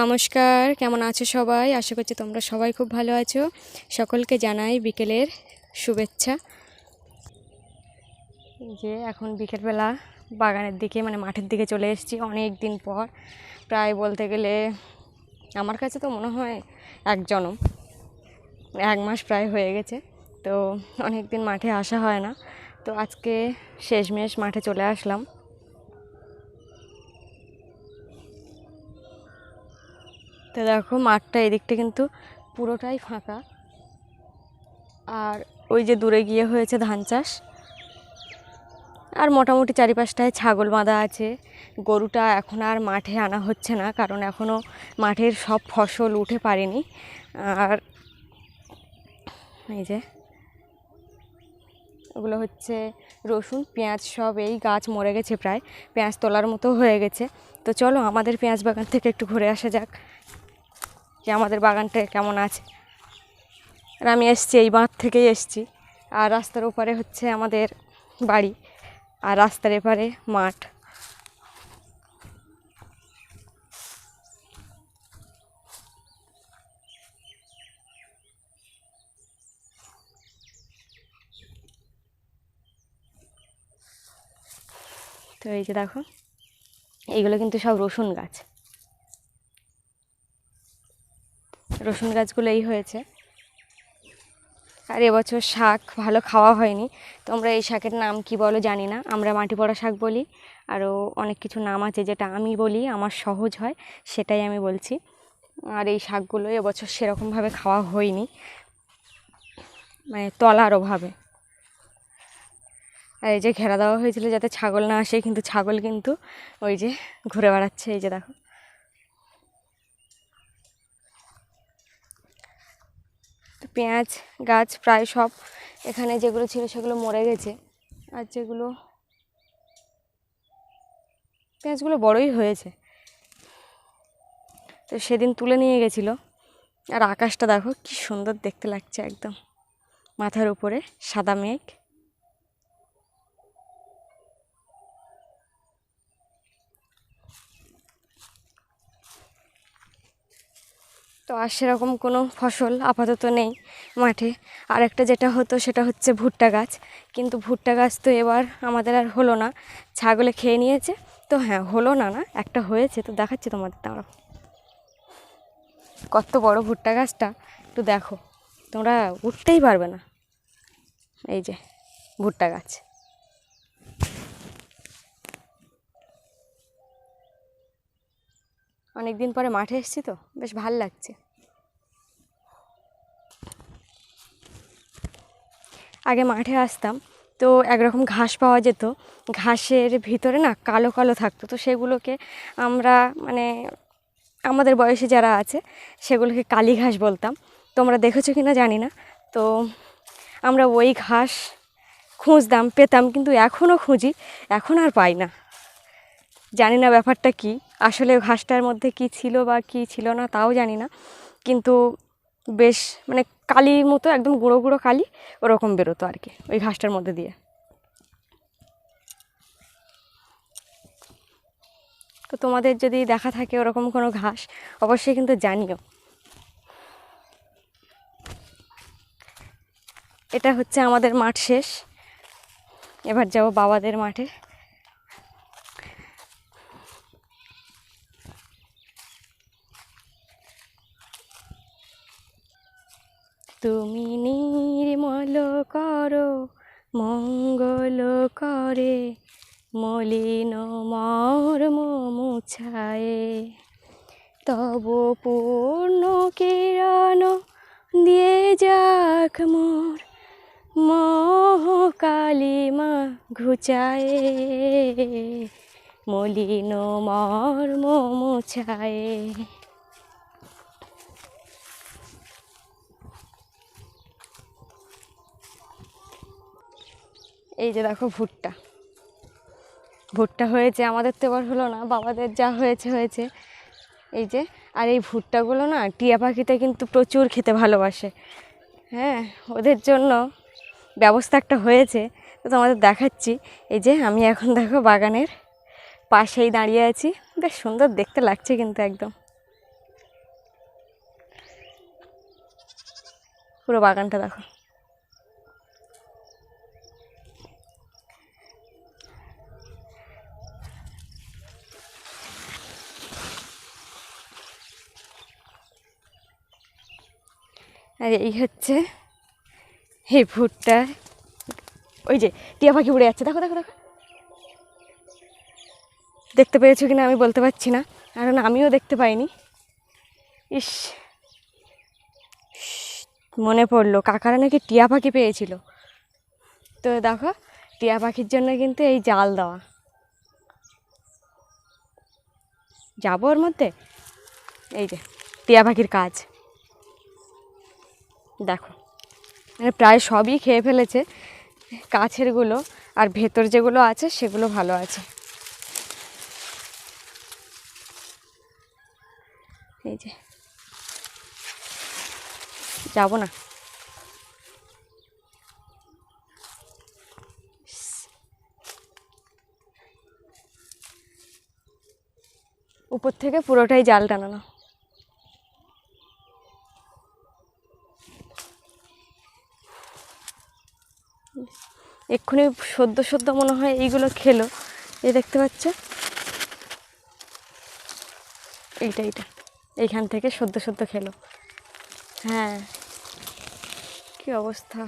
নমস্কার, কেমন আছো সবাই? আশা করছি তোমরা সবাই খুব ভালো আছো। সকলকে জানাই বিকেলের শুভেচ্ছা। যে এখন বিকেলবেলা বাগানের দিকে মানে মাঠের দিকে চলে এসেছি অনেক দিন পর। প্রায় বলতে গেলে আমার কাছে তো মনে হয় এক জনম এক মাস প্রায় হয়ে গেছে, তো অনেক দিন মাঠে আসা হয় না। তো আজকে শেষমেশ মাঠে চলে আসলাম। তো দেখো মাঠটা এদিকটা কিন্তু পুরোটাই ফাঁকা। আর ওই যে দূরে গিয়ে হয়েছে ধান চাষ। আর মোটামুটি চারিপাশটায় ছাগল বাঁধা আছে। গরুটা এখন আর মাঠে আনা হচ্ছে না, কারণ এখনও মাঠের সব ফসল উঠে পারেনি আর এই যে ওগুলো হচ্ছে রসুন, পেঁয়াজ সব এই গাছ মরে গেছে প্রায়। পেঁয়াজ তোলার মতো হয়ে গেছে। তো চলো আমাদের পেঁয়াজ বাগান থেকে একটু ঘুরে আসা যাক। যে আমাদের বাগানটা কেমন আছে। আর আমি এসছি এই বাঁধ থেকেই এসছি। আর রাস্তার ওপারে হচ্ছে আমাদের বাড়ি। আর রাস্তার এপারে মাঠ। তো এই যে দেখো, এইগুলো কিন্তু সব রসুন গাছ। রসুন গাছগুলো এই হয়েছে। আর এবছর শাক ভালো খাওয়া হয়নি। তোমরা এই শাকের নাম কি বলো জানি না। আমরা মাটি পড়া শাক বলি। আরও অনেক কিছু নাম আছে যেটা আমি বলি, আমার সহজ হয়, সেটাই আমি বলছি। আর এই শাকগুলো এবছর সেরকমভাবে খাওয়া হয়নি। মানে তলার অভাবে। আর এই যে ঘেরা দেওয়া হয়েছিল যাতে ছাগল না আসে, কিন্তু ছাগল কিন্তু ওই যে ঘুরে বেড়াচ্ছে, এই যে দেখো। পেঁয়াজ, গাছ, প্রায় সব এখানে যেগুলো ছিল সেগুলো মরে গেছে। আর যেগুলো পেঁয়াজগুলো বড়ই হয়েছে। তো সেদিন তুলে নিয়ে গেছিল। আর আকাশটা দেখো কি সুন্দর দেখতে লাগছে একদম। মাথার উপরে সাদা মেঘ। তো আর সেরকম কোনো ফসল আপাতত নেই মাঠে। আর একটা যেটা হতো সেটা হচ্ছে ভুট্টা গাছ। কিন্তু ভুট্টা গাছ তো এবার আমাদের আর হলো না। ছাগলে খেয়ে নিয়েছে। তো হ্যাঁ হলো না না, একটা হয়েছে। তো দেখাচ্ছি তোমাদের দাঁড়াও কত বড় ভুট্টা গাছটা। একটু দেখো। তোমরা উঠতেই পারবে না। এই যে, ভুট্টা গাছ। অনেক দিন পরে মাঠে এসেছি তো, বেশ ভালো লাগছে। আগে মাঠে আসতাম, তো একরকম ঘাস পাওয়া যেত, ঘাসের ভিতরে না কালো কালো থাকতো, তো সেগুলোকে আমরা মানে আমাদের বয়সে যারা আছে, সেগুলোকে কালী ঘাস বলতাম। তোমরা দেখেছ কি না জানি না, তো আমরা ওই ঘাস খুঁজতাম, পেতাম, কিন্তু এখনও খুঁজি, এখন আর পাই না। জানি না ব্যাপারটা কি। আসলে ঘাসটার মধ্যে কি ছিল বা কি ছিল না তাও জানি না। কিন্তু বেশ মানে কালির মতো, একদম গুঁড়ো গুঁড়ো কালি ওরকম বেরোতো আর কি ওই ঘাসটার মধ্যে দিয়ে। তো তোমাদের যদি দেখা থাকে ওরকম কোনো ঘাস, অবশ্যই কিন্তু জানিও। এটা হচ্ছে আমাদের মাঠ শেষ। এবার যাব বাবাদের মাঠে। তুমি নির্মল করো, মঙ্গল করে, মলিন মর্ম মুছায়ে। তব পূর্ণ কিরণ দিয়ে যাক মোর মহাকালিমা ঘুচায়ে। মলিন মর্ম মুছায়ে। এই যে দেখো ভুট্টা। ভুট্টা হয়েছে, আমাদের তো এবার হলো না, বাবাদের যা হয়েছে হয়েছে। এই যে, আর এই ভুট্টাগুলো না, টিয়া পাখিতে কিন্তু প্রচুর খেতে ভালোবাসে। হ্যাঁ ওদের জন্য ব্যবস্থা একটা হয়েছে, তো তোমাদের দেখাচ্ছি। এই যে, আমি এখন দেখো বাগানের পাশেই দাঁড়িয়ে আছি। বেশ সুন্দর, দেখতে লাগছে কিন্তু একদম। পুরো বাগানটা দেখো। এই হচ্ছে এই ভুট্টা। ওই যে টিয়া পাখি উড়ে যাচ্ছে। দেখো দেখো দেখো। দেখতে পেয়েছ কিনা আমি বলতে পারছি না। কারণ আমিও দেখতে পাইনি। ইস, মনে পড়ল, কাকারা নাকি টিয়া পাখি পেয়েছিল। তো দেখো, টিয়া পাখির জন্য কিন্তু এই জাল দেওয়া। যাব ওর মধ্যে? এই যে, টিয়া পাখির কাজ। দেখো। মানে প্রায় সবই খেয়ে ফেলেছে। কাছেরগুলো আর ভেতর যেগুলো আছে, সেগুলো ভালো আছে। এই যে। যাব না। উপর থেকে পুরোটাই জাল টানানো। এক্ষুনি সদ্য সদ্য মনে হয় এইগুলো খেলো। এই দেখতে পাচ্ছ? এইটা এইটা। এইখান থেকে সদ্য সদ্য খেলো। হ্যাঁ। কি অবস্থা?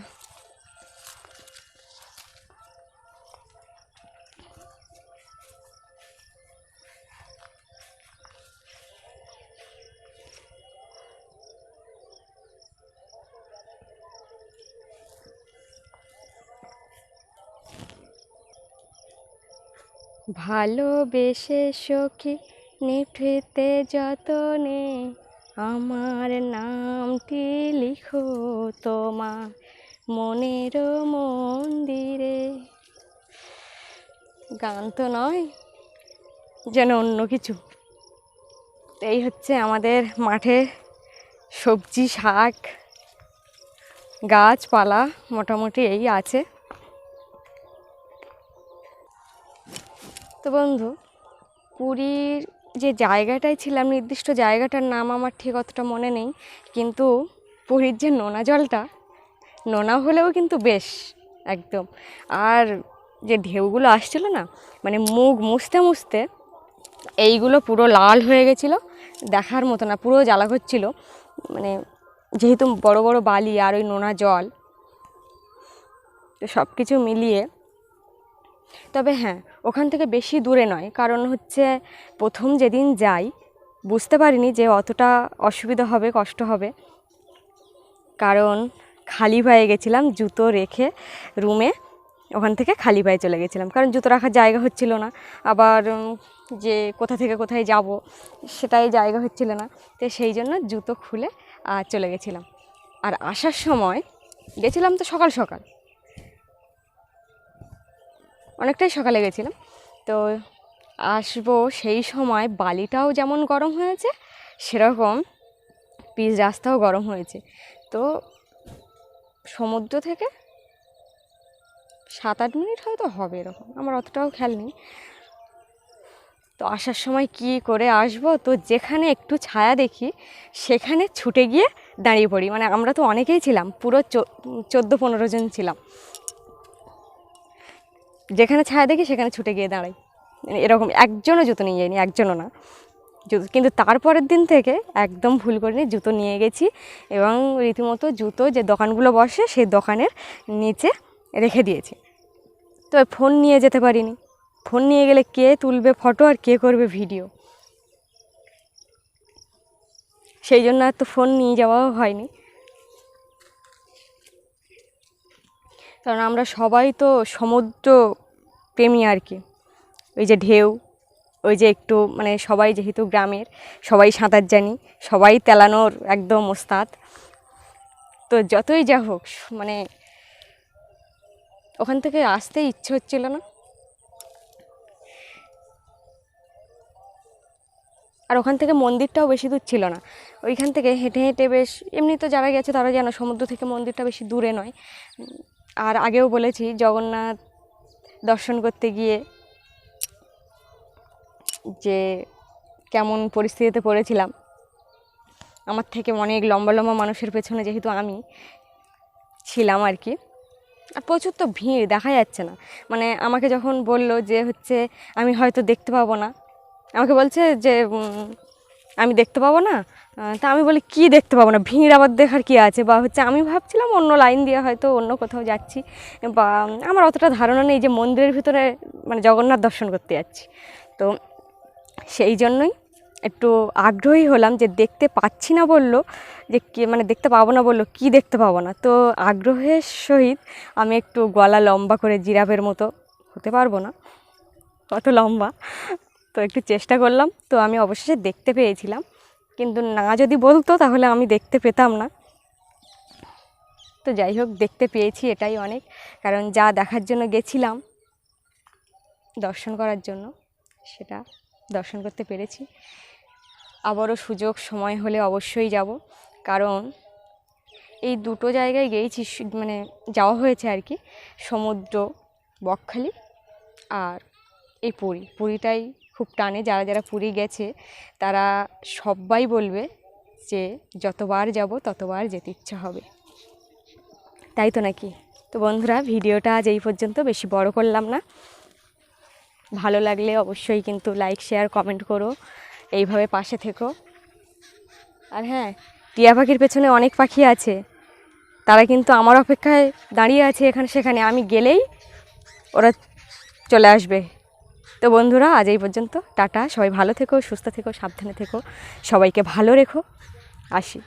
ভালোবেসে সখী নিভৃতে যতনে, আমার নামটি লিখো তোমার মনের মন্দিরে? গান তো নয়, যেন অন্য কিছু। এই হচ্ছে আমাদের মাঠে সবজি, শাক, গাছপালা মোটামুটি এই আছে। তো বন্ধু, পুরীর যে জায়গাটায় ছিলাম নির্দিষ্ট জায়গাটার নাম আমার ঠিক অতটা মনে নেই, কিন্তু পুরীর যে নোনা জলটা, নোনা হলেও কিন্তু বেশ, একদম। আর যে ঢেউগুলো আসছিল না মানে মুখ মুছতে মুছতে এইগুলো পুরো লাল হয়ে গেছিল, দেখার মতো না, পুরো জ্বালা করছিল। মানে যেহেতু বড় বড় বালি আর ওই নোনা জল, তো সব কিছু মিলিয়ে তবে হ্যাঁ ওখান থেকে বেশি দূরে নয়। কারণ হচ্ছে প্রথম যেদিন যাই, বুঝতে পারিনি যে অতটা অসুবিধা হবে, কষ্ট হবে। কারণ খালি পায়ে গেছিলাম, জুতো রেখে রুমে ওখান থেকে খালি পায়ে চলে গেছিলাম। কারণ জুতো রাখার জায়গা হচ্ছিল না। আবার যে কোথা থেকে কোথায় যাব, সেটাই জায়গা হচ্ছিল না। তো সেই জন্য জুতো খুলে চলে গেছিলাম। আর আসার সময়, গেছিলাম তো সকাল সকাল। অনেকটাই সকালে গেছিলাম। তো আসব সেই সময় বালিটাও যেমন গরম হয়েছে, সেরকম পিচ রাস্তাও গরম হয়েছে। তো সমুদ্র থেকে সাত আট মিনিট হয়তো হবে এরকম, আমার অতটাও খেয়াল নেই। তো আসার সময় কি করে আসব? তো যেখানে একটু ছায়া দেখি, সেখানে ছুটে গিয়ে দাঁড়িয়ে পড়ি। মানে আমরা তো অনেকেই ছিলাম, পুরো চোদ্দ পনেরো জন ছিলাম। যেখানে ছায়া দেখি সেখানে ছুটে গিয়ে দাঁড়াই। মানে এরকম একজনও জুতো নিয়ে যায়নি, একজনও না। জুতো, কিন্তু তারপরের দিন থেকে একদম ভুল করিনি, জুতো নিয়ে গেছি এবং রীতিমতো জুতো যে দোকানগুলো বসে সেই দোকানের নিচে রেখে দিয়েছি। তো ফোন নিয়ে যেতে পারিনি। ফোন নিয়ে গেলে কে তুলবে ফটো আর কে করবে ভিডিও? সেই জন্য আর তো ফোন নিয়ে যাওয়াও হয়নি। কারণ আমরা সবাই তো সমুদ্র প্রেমী আর কি। ওই যে ঢেউ, ওই যে একটু মানে সবাই যেহেতু গ্রামের, সবাই সাঁতার জানি, সবাই তেলানোর একদম ওস্তাদ। তো যতই যা হোক মানে ওখান থেকে আসতে ইচ্ছে হচ্ছিল না। আর ওখান থেকে মন্দিরটাও বেশি দূর ছিল না। ওইখান থেকে হেঁটে হেঁটে বেশ, এমনি তো যারা গেছে তারা জানো সমুদ্র থেকে মন্দিরটা বেশি দূরে নয়। আর আগেও বলেছি, জগন্নাথ দর্শন করতে গিয়ে যে কেমন পরিস্থিতিতে পড়েছিলাম, আমার থেকে অনেক লম্বা লম্বা মানুষের পেছনে যেহেতু আমি ছিলাম আর কি, আর প্রচুর তো ভিড়, দেখা যাচ্ছে না। মানে আমাকে যখন বলল যে হচ্ছে আমি হয়তো দেখতে পাবো না, আমাকে বলছে যে আমি দেখতে পাবো না তা আমি বলি, কি দেখতে পাবো না? ভিড় আবার দেখার কি আছে? বা হচ্ছে আমি ভাবছিলাম অন্য লাইন দিয়ে হয়তো অন্য কোথাও যাচ্ছি। বা আমার অতটা ধারণা নেই যে মন্দিরের ভিতরে মানে জগন্নাথ দর্শন করতে যাচ্ছি। তো সেই জন্যই একটু আগ্রহী হলাম যে দেখতে পাচ্ছি না বলল, যে কি মানে দেখতে পাবো না বলল, কি দেখতে পাবো না? তো আগ্রহের সহিত আমি একটু গলা লম্বা করে জিরাফের মতো, হতে পারব না কত লম্বা, তো একটু চেষ্টা করলাম। তো আমি অবশেষে দেখতে পেয়েছিলাম। কিন্তু না যদি বলতো তাহলে আমি দেখতে পেতাম না। তো যাই হোক, দেখতে পেয়েছি এটাই অনেক। কারণ যা দেখার জন্য গেছিলাম, দর্শন করার জন্য, সেটা দর্শন করতে পেরেছি। আবারও সুযোগ, সময় হলে অবশ্যই যাব। কারণ এই দুটো জায়গায় গিয়েছি মানে যাওয়া হয়েছে আর কি, সমুদ্র, বকখালি আর এই পুরী। পুরীটাই খুব টানে যারা যারা পুরী গেছে, তারা সবাই বলবে যে যতবার যাব ততবার যেতে ইচ্ছা হবে। তাই তো নাকি? তো বন্ধুরা, ভিডিওটা আজ এই পর্যন্ত। বেশি বড় করলাম না। ভালো লাগলে অবশ্যই কিন্তু লাইক শেয়ার কমেন্ট করো। এইভাবে পাশে থেকো। আর হ্যাঁ টিয়া পাখির পেছনে অনেক পাখি আছে। তারা কিন্তু আমার অপেক্ষায় দাঁড়িয়ে আছে এখানে সেখানে। আমি গেলেই ওরা চলে আসবে। তো বন্ধুরা, আজ এই পর্যন্ত। টাটা, সবাই ভালো থেকো, সুস্থ থেকো, সাবধানে থেকো। সবাইকে ভালো রেখো। আসি।